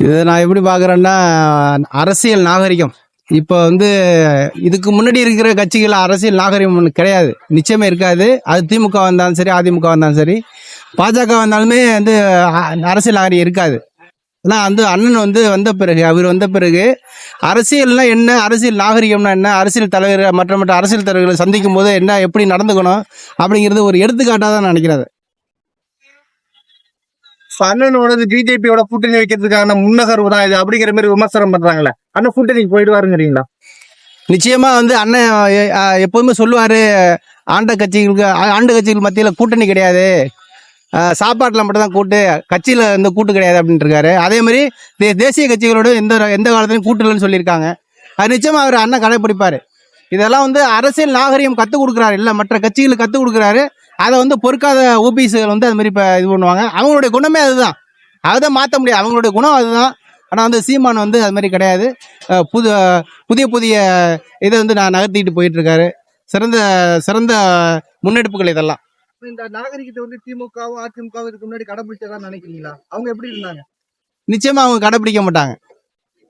இதை நான் எப்படி பார்க்குறேன்னா அரசியல் நாகரிகம். இப்போ வந்து இதுக்கு முன்னாடி இருக்கிற கட்சிகள் அரசியல் நாகரிகம் கிடையாது. நிச்சயமே இருக்காது. அது திமுக வந்தாலும் சரி அதிமுக வந்தாலும் சரி. பாஜக வந்தாலுமே வந்து அரசியல் நாகரிகம் இருக்காது. ஆனால் வந்து அண்ணன் வந்து வந்த பிறகு அவர் வந்த பிறகு அரசியல்னா என்ன அரசியல் நாகரிகம்னா என்ன அரசியல் தலைவர் மற்ற மற்ற அரசியல் தலைவர்களை சந்திக்கும் போது என்ன எப்படி நடந்துக்கணும் அப்படிங்கிறது ஒரு எடுத்துக்காட்டாக தான் நான் நினைக்கிறேன் அண்ணனோடது பிஜேபியோட கூட்டணி வைக்கிறதுக்கான முன்னகர்வு தான் இது அப்படிங்கிற மாதிரி விமர்சனம் பண்றாங்களே அண்ணன் கூட்டணிக்கு போயிடுவாருங்கிறீங்களா நிச்சயமா வந்து அண்ணன் எப்போதுமே சொல்லுவாரு ஆண்ட கட்சிகளுக்கு ஆண்டு ஆண்ட கட்சிகள் மத்தியில் கூட்டணி கிடையாது. சாப்பாட்டில் மட்டும் தான் கூட்டு கட்சியில் இந்த கூட்டு கிடையாது அப்படின்ட்டு இருக்காரு. அதே மாதிரி தே- தேசிய கட்சிகளோட எந்த எந்த காலத்துலையும் கூட்டு இல்லைன்னு சொல்லியிருக்காங்க. அது நிச்சயமாக அவர் அண்ணன் கடைபிடிப்பார். இதெல்லாம் வந்து அரசியல் நாகரிகம் கற்றுக் கொடுக்குறாரு. இல்லை மற்ற கட்சிகளுக்கு கற்றுக் கொடுக்குறாரு. அதை வந்து பொறுக்காத ஓபிஎஸ்கள் வந்து அது மாதிரி இப்போ இது பண்ணுவாங்க. அவங்களுடைய குணமே அதுதான். அதுதான் மாற்ற முடியாது. அவங்களுடைய குணம் அதுதான். ஆனால் வந்து சீமான் வந்து அது மாதிரி கிடையாது. புது புதிய புதிய இதை வந்து நான் நகர்த்திட்டு போயிட்டு இருக்காரு சிறந்த சிறந்த முன்னெடுப்புகள் இதெல்லாம். இந்த நாகரிகத்தை வந்து திமுகவும் அதிமுகவும் இதுக்கு முன்னாடி கடைபிடிச்சதா நினைக்கிறீங்களா? அவங்க எப்படி இருந்தாங்க? நிச்சயமா அவங்க கடைப்பிடிக்க மாட்டாங்க.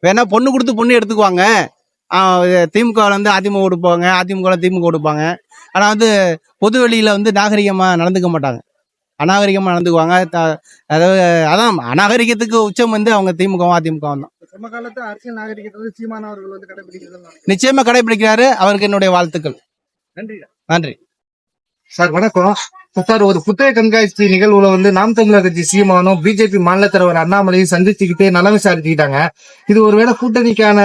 வேணா பொண்ணு கொடுத்து பொண்ணு எடுத்துக்குவாங்க. திமுகவில் வந்து அதிமுக கொடுப்பாங்க. அதிமுக திமுக கொடுப்பாங்க. ஆனால் வந்து பொது வெளியில வந்து நாகரிகமாக நடந்துக்க மாட்டாங்க. அநாகரிகமாக நடந்துக்குவாங்க. அதாவது அதான் அநாகரிகத்துக்கு உச்சம் வந்து அவங்க திமுகவும் அதிமுகவும் தான். நிச்சயமா கடைபிடிக்கிறாரு. அவருக்கு என்னுடைய வாழ்த்துக்கள். நன்றி. நன்றி. சார் வணக்கம். சார் ஒரு புத்தக கண்காட்சி நிகழ்வுல வந்து நாம் தமிழர் கட்சி சீமானும் பிஜேபி மாநில தலைவர் அண்ணாமலையும் சந்திச்சுக்கிட்டே நலம் விசாரிச்சுக்கிட்டாங்க. இது ஒருவேளை கூட்டணிக்கான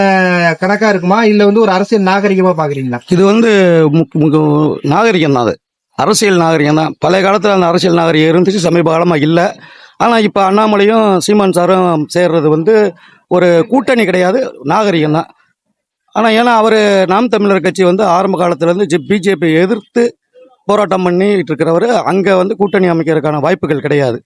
கணக்கா இருக்குமா? இல்ல வந்து ஒரு அரசியல் நாகரிகமா பாக்குறீங்களா? இது வந்து மு- நாகரிகம் தான் அது. அரசியல் நாகரிகம் தான் பழைய காலத்தில் அந்த அரசியல் நாகரிகம் இருந்துச்சு சமீப காலமாக இல்லை. ஆனால் இப்போ அண்ணாமலையும் சீமான் சாரும் சேர்றது வந்து ஒரு கூட்டணி கிடையாது நாகரிகம் தான் ஆனால் ஏன்னா அவர் நாம் தமிழர் கட்சி வந்து ஆரம்ப காலத்துலேருந்து பிஜேபி எதிர்த்து போராட்டம் பண்ணிட்டு இருக்கிறவர் அங்கே வந்து கூட்டணி அமைக்கிறதுக்கான வாய்ப்புகள் கிடையாது.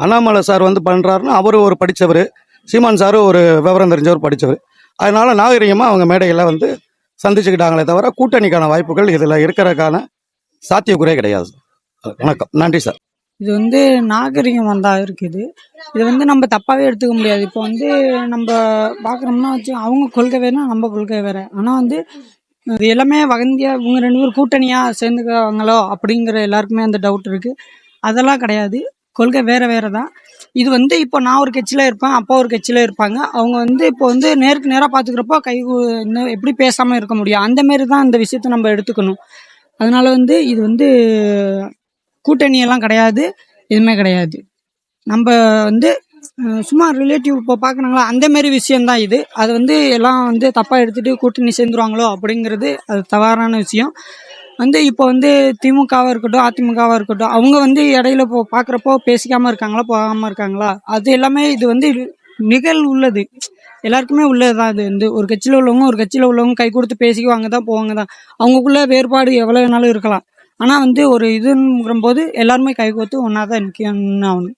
அண்ணாமலை சார் வந்து பண்ணுறாருன்னா அவரும் ஒரு படித்தவர் சீமான் சாரும் ஒரு விவரம் தெரிஞ்சவர் படித்தவர் அதனால் நாகரிகமாக அவங்க மேடையில் வந்து சந்திச்சுக்கிட்டாங்களே தவிர கூட்டணிக்கான வாய்ப்புகள் இதில் இருக்கிறதுக்கான சாத்தியக்குறையே கிடையாது. வணக்கம். நன்றி சார். இது வந்து நாகரிகம் வந்தால் இருக்குது. இது வந்து நம்ம தப்பாகவே எடுத்துக்க முடியாது. இப்போ வந்து நம்ம பார்க்குறோம்னா வச்சு அவங்க கொள்கை வேணும் நம்ம கொள்கை வேறு. ஆனால் வந்து இது எல்லாமே வகந்தியா இவங்க ரெண்டு பேரும் கூட்டணியா சேர்ந்துக்குவாங்களோ அப்படிங்கிற எல்லாருக்குமே அந்த டவுட் இருக்கு. அதெல்லாம் கிடையாது. கொள்கை வேற வேற தான் இது வந்து இப்போ நான் ஒரு கட்சியில் இருப்பேன் அப்பா ஒரு கட்சியில் இருப்பாங்க. அவங்க வந்து இப்போ வந்து நேருக்கு நேராக பார்த்துக்கிறப்போ கை இன்னும் எப்படி பேசாமல் இருக்க முடியும்? அந்தமாரி தான் இந்த விஷயத்தை நம்ம எடுத்துக்கணும். அதனால வந்து இது வந்து கூட்டணியெல்லாம் கிடையாது எதுவுமே கிடையாது. நம்ம வந்து சும்மா ரிலேட்டிவ் இப்போ பார்க்குறாங்களா அந்த மாதிரி இது. அது வந்து எல்லாம் வந்து தப்பாக எடுத்துகிட்டு கூட்டணி சேர்ந்துருவாங்களோ அப்படிங்கிறது அது தவறான விஷயம். வந்து இப்போ வந்து திமுகவாக இருக்கட்டும் அதிமுகவாக இருக்கட்டும் அவங்க வந்து இடையில இப்போ பார்க்குறப்போ பேசிக்காமல் இருக்காங்களா போகாமல் இருக்காங்களா? அது எல்லாமே இது வந்து நிகழ் உள்ளது. எல்லாருக்குமே உள்ளது தான் இது. வந்து ஒரு கட்சியில் உள்ளவங்க ஒரு கட்சியில் உள்ளவங்க கை கொடுத்து பேசிக்குவாங்க தான் போவாங்க தான் அவங்களுக்குள்ள வேறுபாடு எவ்வளோ வேணாலும் இருக்கலாம். ஆனால் வந்து ஒரு இதுங்கிற போது எல்லாருமே கை கொடுத்து ஒன்றா தான் நிற்கணும்னு ஆகணும்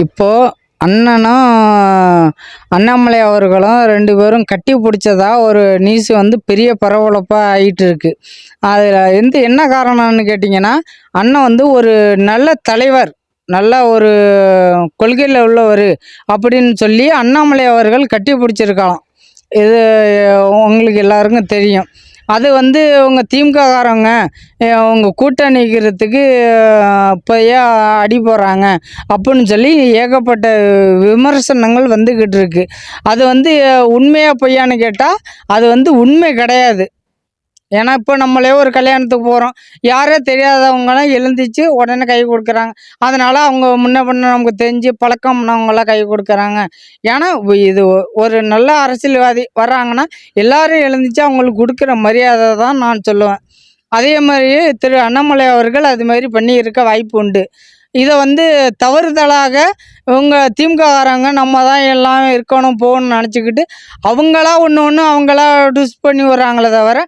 இப்போது அண்ணனும் அண்ணாமலை அவர்களும் ரெண்டு பேரும் கட்டி பிடிச்சதா ஒரு நியூஸ் வந்து பெரிய பரபரப்பாக ஆகிட்டு இருக்கு அதில் எந்த என்ன காரணம்னு கேட்டிங்கன்னா அண்ணன் வந்து ஒரு நல்ல தலைவர் நல்ல ஒரு கொள்கையில் உள்ளவர் அப்படின்னு சொல்லி அண்ணாமலை அவர்கள் கட்டி பிடிச்சிருக்கலாம் இது உங்களுக்கு எல்லாருக்கும் தெரியும். அது வந்து உங்கள் திமுககாரங்க உங்க கூட்டணிக்கிறதுக்கு இப்போயே அடி போடுறாங்க. அப்படின்னு சொல்லி ஏகப்பட்ட விமர்சனங்கள் வந்துக்கிட்டு இருக்கு. அது வந்து உண்மையாக பொய்யான்னு கேட்டால் அது வந்து உண்மை கிடையாது. ஏன்னா இப்போ நம்மளே ஒரு கல்யாணத்துக்கு போகிறோம் யாரே தெரியாதவங்களாம் எழுந்திரிச்சு உடனே கை கொடுக்குறாங்க. அதனால் அவங்க முன்ன பின்ன நமக்கு தெரிஞ்சு பழக்கம் பண்ணவங்களாம் கை கொடுக்குறாங்க. ஏன்னா இது ஒரு நல்ல அரசியல்வாதி வர்றாங்கன்னா எல்லாரும் எழுந்திரிச்சு அவங்களுக்கு கொடுக்குற மரியாதை தான் நான் சொல்லுவேன். அதே மாதிரி திரு அண்ணாமலை அவர்கள் அது மாதிரி பண்ணி இருக்க வாய்ப்பு உண்டு. இதை வந்து தவறுதலாக இவங்க திமுககாரங்க நம்ம தான் எல்லாம் இருக்கணும் போகணும்னு நினச்சிக்கிட்டு அவங்களா ஒன்று ஒன்று அவங்களா டூஸ் பண்ணி வர்றாங்களே தவிர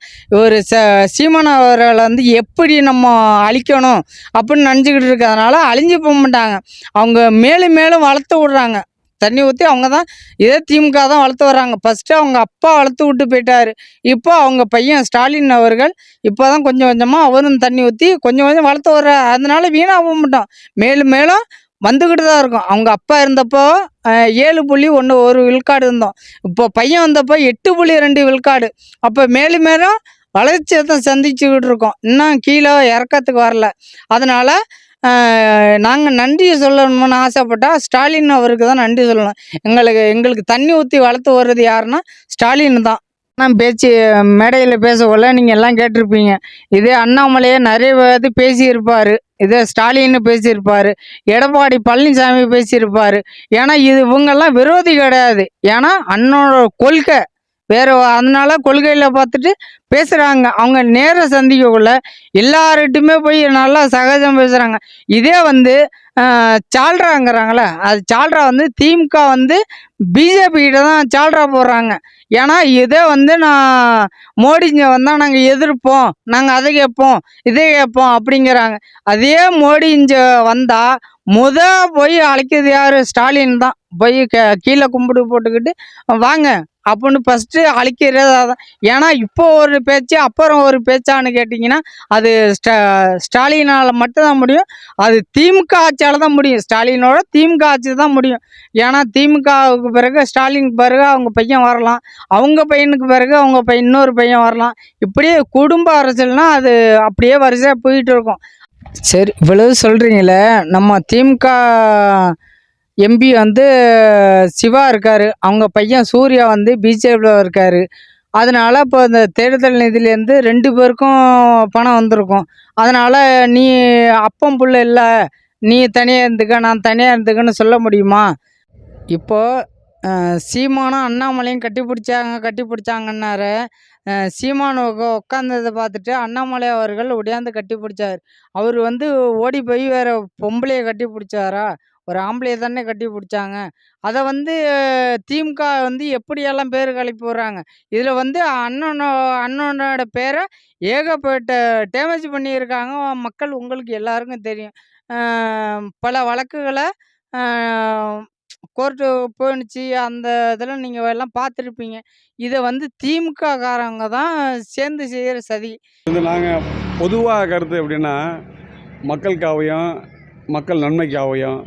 ஒரு ச சீமான் அவர்களை வந்து எப்படி நம்ம அழிக்கணும் அப்படின்னு நினச்சிக்கிட்டு இருக்கிறதுனால அழிஞ்சு போக மாட்டாங்க. அவங்க மேலும் மேலும் வளர்த்து விட்றாங்க. தண்ணி ஊற்றி அவங்க தான் இதே திமுக தான் வளர்த்து வர்றாங்க. ஃபஸ்ட்டு அவங்க அப்பா வளர்த்து விட்டு போயிட்டார். இப்போ அவங்க பையன் ஸ்டாலின் அவர்கள் இப்போ தான் கொஞ்சம் கொஞ்சமாக அவரும் தண்ணி ஊற்றி கொஞ்சம் கொஞ்சம் வளர்த்து வர்ற அதனால வீணாக போக மாட்டோம். மேலும் மேலும் வந்துக்கிட்டு தான் இருக்கும். அவங்க அப்பா இருந்தப்போ ஏழு புள்ளி ஒன்று ஒரு விழுக்காடு இருந்தோம். இப்போ பையன் வந்தப்போ எட்டு புள்ளி ரெண்டு விழுக்காடு. அப்போ மேலும் மேலும் வளர்ச்சியை தான் சந்திச்சுக்கிட்டு இருக்கோம். இன்னும் கீழே இறக்கத்துக்கு வரல. அதனால் நாங்கள் நன்றி சொல்லணும்னு ஆசைப்பட்டா ஸ்டாலின் அவருக்கு தான் நன்றி சொல்லணும். எங்களுக்கு எங்களுக்கு தண்ணி ஊற்றி வளர்த்து வர்றது யாருன்னா ஸ்டாலின் தான். நான் பேச்சு மேடையில் பேசக்குள்ள நீங்கள் எல்லாம் கேட்டிருப்பீங்க. இதே அண்ணாமலையே நிறைய பேர் பேசியிருப்பார். இதே ஸ்டாலின் பேசியிருப்பார். எடப்பாடி பழனிசாமி பேசியிருப்பார். ஏன்னா இது இவங்கெல்லாம் விரோதி கிடையாது. ஏன்னா அண்ணனோட கொள்கை. வேறு அதனால் கொள்கையில் பார்த்துட்டு பேசுகிறாங்க அவங்க நேர சந்திக்கக்குள்ள எல்லார்கிட்டையுமே போய் நல்லா சகஜம் பேசுகிறாங்க இதே வந்து சால்ராங்கிறாங்களே அது சால்ரா வந்து திமுக வந்து பிஜேபிக்கிட்ட தான் சால்ரா போடுறாங்க. ஏன்னா இதே வந்து நான் மோடிங்க வந்தால் நாங்கள் எதிர்ப்போம். நாங்கள் அதை கேட்போம் இதை கேட்போம் அப்படிங்கிறாங்க. அதே மோடி வந்தால் முத போய் அழைக்கிறது யார்? ஸ்டாலின் தான். போய் கே- கீழே கும்பிடு போட்டுக்கிட்டு வாங்க அப்படின்னு ஃபஸ்ட்டு அழைக்கிறது அதான் ஏன்னா இப்போ ஒரு பேச்சு அப்புறம் ஒரு பேச்சான்னு கேட்டிங்கன்னா அது ஸ்டா ஸ்டாலினால் மட்டும்தான் முடியும். அது திமுக ஆட்சியால் தான் முடியும். ஸ்டாலினோட திமுக ஆட்சி தான் முடியும். ஏன்னா திமுகவுக்கு பிறகு ஸ்டாலினுக்கு பிறகு அவங்க பையன் வரலாம். அவங்க பையனுக்கு பிறகு அவங்க பையன் இன்னொரு பையன் வரலாம். இப்படியே குடும்ப அரசியல்னால் அது அப்படியே வரிசையாக போயிட்டு இருக்கும். சரி இவ்வளவு சொல்கிறீங்களே நம்ம திமுக எம்பி வந்து சிவா இருக்கார். அவங்க பையன் சூர்யா வந்து பிஜேபியில் இருக்கார். அதனால் இப்போ இந்த தேர்தல் நிதியிலேருந்து ரெண்டு பேருக்கும் பணம் வந்திருக்கும். அதனால் நீ அப்பம் புள்ள இல்லை. நீ தனியாக இருந்துக்க நான் தனியாக இருந்துக்கன்னு சொல்ல முடியுமா? இப்போது சீமானும் அண்ணாமலையும் கட்டி பிடிச்சாங்க கட்டி பிடிச்சாங்கன்னாரு அஹ் உட்காந்ததை பார்த்துட்டு அண்ணாமலை அவர்கள் ஒடியாந்து கட்டி பிடிச்சார் அவர் வந்து ஓடி போய் வேறு பொம்பளையை கட்டி பிடிச்சாரா ஒரு ஆம்பளையை தானே கட்டி பிடிச்சாங்க. அதை வந்து திமுக வந்து எப்படியெல்லாம் பேர் கழிப்பு போடுறாங்க? இதில் வந்து அண்ணனோ அண்ணனோட பேரை ஏகப்பட்ட டேமேஜ் பண்ணியிருக்காங்க. மக்கள் உங்களுக்கு எல்லாருக்கும் தெரியும். பல வழக்குகளை கோர்ட்டு போயிடுச்சு. அந்த இதில் நீங்கள் எல்லாம் பார்த்துருப்பீங்க. இதை வந்து திமுக காரங்க தான் சேர்ந்து செய்கிற சதி. இது நாங்கள் பொதுவாக கருத்து எப்படின்னா மக்களுக்காகவும் மக்கள் நன்மைக்காகவும்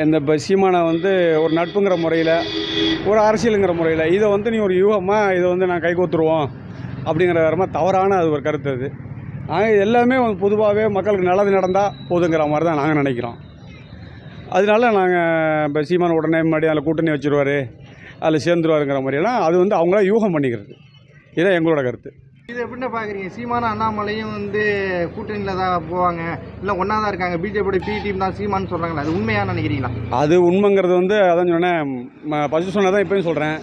இந்த சீமானை வந்து ஒரு நட்புங்கிற முறையில் ஒரு அரசியலுங்கிற முறையில் இதை வந்து நீ ஒரு யூகமாக இதை வந்து நான் கைகோத்துருவோம் அப்படிங்கிற மாதிரி தவறான அது ஒரு கருத்து அது. நாங்கள் எல்லாமே வந்து பொதுவாகவே மக்களுக்கு நல்லது நடந்தால் போதுங்கிற மாதிரி தான் நாங்கள் நினைக்கிறோம். அதனால நாங்கள் இப்போ சீமான உடனே முன்னாடி அதில் கூட்டணி வச்சுருவார் அதில் சேர்ந்துருவாருங்கிற மாதிரியெல்லாம் அது வந்து அவங்களா யூகம் பண்ணிக்கிறது. இதுதான் எங்களோட கருத்து. இது எப்படின்னு பாக்குறீங்க? சீமான அண்ணாமலையும் வந்து கூட்டணியில தான் போவாங்க. இல்ல ஒன்றா தான் இருக்காங்க. பிஜேபியோட பி டீம் தான் சீமான்னு சொல்றாங்களா அது உண்மையா நினைக்கிறீங்களா? அது உண்மைங்கிறது வந்து அதான் சொன்னேன். ஃபஸ்ட்டு சொன்னதான் இப்போயும் சொல்கிறேன்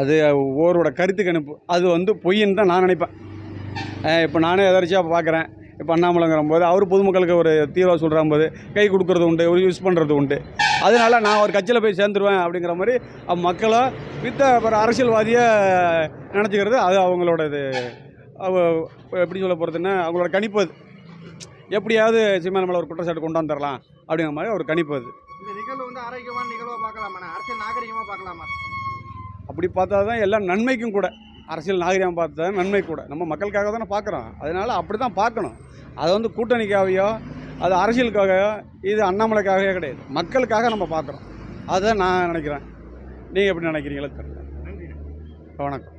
அது ஒவ்வொருவோட கருத்து கணிப்பு அது வந்து பொய்ன்னு தான் நான் நினைப்பேன். இப்போ நானே எதாச்சும் பார்க்குறேன். இப்போ அண்ணாமலைங்கிற போது அவர் பொதுமக்களுக்கு ஒரு தீர்வாக சொல்கிற போது கை கொடுக்கறது உண்டு ஒரு யூஸ் பண்ணுறது உண்டு. அதனால நான் ஒரு கட்சியில் போய் சேர்ந்துருவேன் அப்படிங்கிற மாதிரி மக்களோ வித்த ஒரு அரசியல்வாதியை நினச்சிக்கிறது அது அவங்களோட இது எப்படி சொல்ல போகிறதுன்னா அவங்களோட கணிப்பு அது. எப்படியாவது சீமான மேலே ஒரு குற்றச்சாட்டு கொண்டு வந்துடலாம் அப்படிங்கிற மாதிரி ஒரு கணிப்பு அது. இந்த நிகழ்வு வந்து ஆரோக்கியமான நிகழ்வா பார்க்கலாமா அரசியல் நாகரிகமா பார்க்கலாமா? அப்படி பார்த்தா தான் எல்லாம் நன்மைக்கும் கூட. அரசியல் நாகரிகம் பார்த்தா நன்மை கூட. நம்ம மக்களுக்காக தானே பார்க்குறோம். அதனால் அப்படி தான் பார்க்கணும். அது வந்து கூட்டணிக்காகவோ அது அரசியலுக்காகவோ இது அண்ணாமலைக்காகவே கிடையாது. மக்களுக்காக நம்ம பார்க்குறோம். அதுதான் நான் நினைக்கிறேன். நீங்கள் எப்படி நினைக்கிறீங்களோ தெரியல. வணக்கம்.